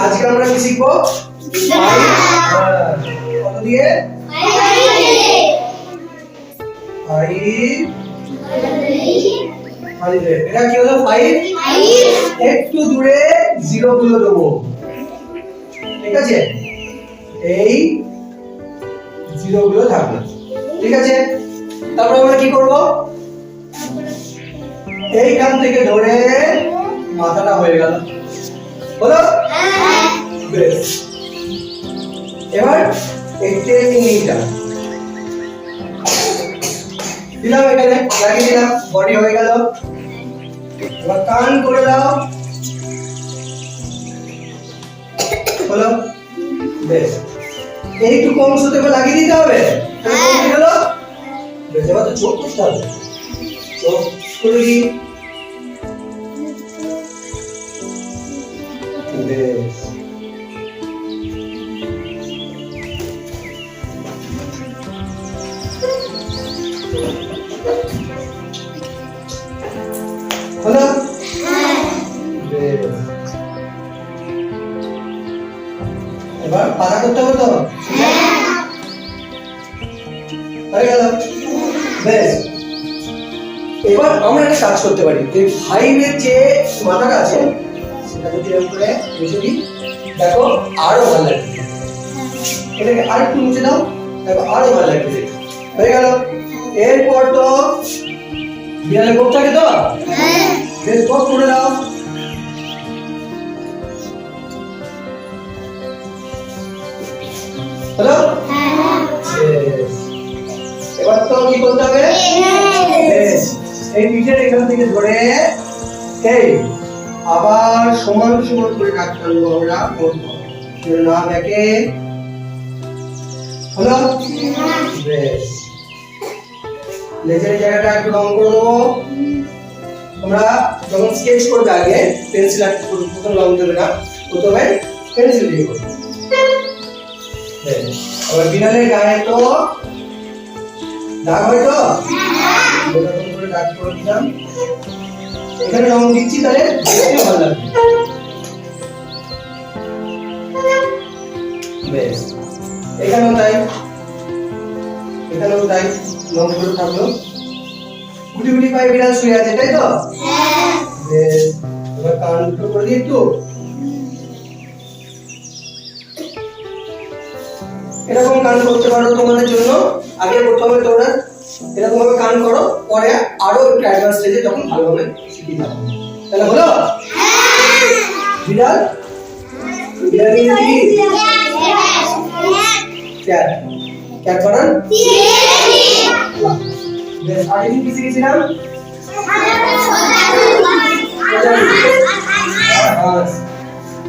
আজকে আমরা কি শিখব? কত দিয়ে এটা কি হলো ফাইভ একটু দূরে জিরো গুলো দেবো ঠিক আছে এই জিরো গুলো থাকবে ঠিক আছে তারপর আমরা কি করব এইখান থেকে ধরে মাথাটা হয়ে গেল। হলো বেশ এবার একটু দিলাম এখানে লাগিয়ে দিলাম বডি হয়ে গেল। এবার কান করে দাও। হলো বেশ। এইটুকু অংশ থেকে লাগিয়ে দিতে হবে। হলো বেশ এবার তো চোখ করতে হবে। চোখ করে দিই। বেশ হলো এবার পাতা করতে হবে তো হয়ে গেল বেশ এবার আমরা একটা কাজ করতে পারি যে ফাইভের যে মাথাটা আছে সেটা যদি এরকম করে মুছে দিই দেখো আরও ভালো লাগবে। এটাকে আর একটু মুছে দাও দেখো আরও ভালো লাগবে হয়ে গেল। এরপর তো বিড়ালে কোপ থাকে তো? বেশ কোপ করে দাও। হ্যালো? এবার তো কি করতে হবে। এই পিঠের এখান থেকে ধরে এই আবার সমান সমান করে রাখতে হবে আমরা। না ব্যাকে হলো বেশ লেজের জায়গাটা একটু রং করে। দেবো তোমরা যখন স্কেচ করবে আগে পেন্সিল আর প্রথম রং দেবে না প্রথমে পেন্সিল দিয়ে করবে আবার বিড়ালের গায়ে তো দাগ হয় তো? দাগ করে দিলাম। এখানে রং দিচ্ছি তাহলে ভালো লাগবে। বেশ। এখানেও তাই। এখানেও তাই। রং করে থাকল। গুটি গুটি পায়ে বিড়াল শুয়ে আছে তাই তো? বেশ। এবার কান দুটো করে দিই একটু। এরকম কান করতে পারো তোমাদের জন্য। আগে প্রথমে তোমরা এরকম ভাবে কান করো, পরে আরও একটু অ্যাডভান্স স্টেজে তখন ভালোভাবে শিখিয়ে যাব। তাহলে হলো বিড়াল আচ্ছা।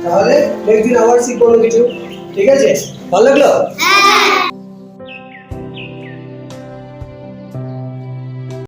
তাহলে নেক্সট আবার শিখব কিছু। ঠিক আছে? ভালো লাগল?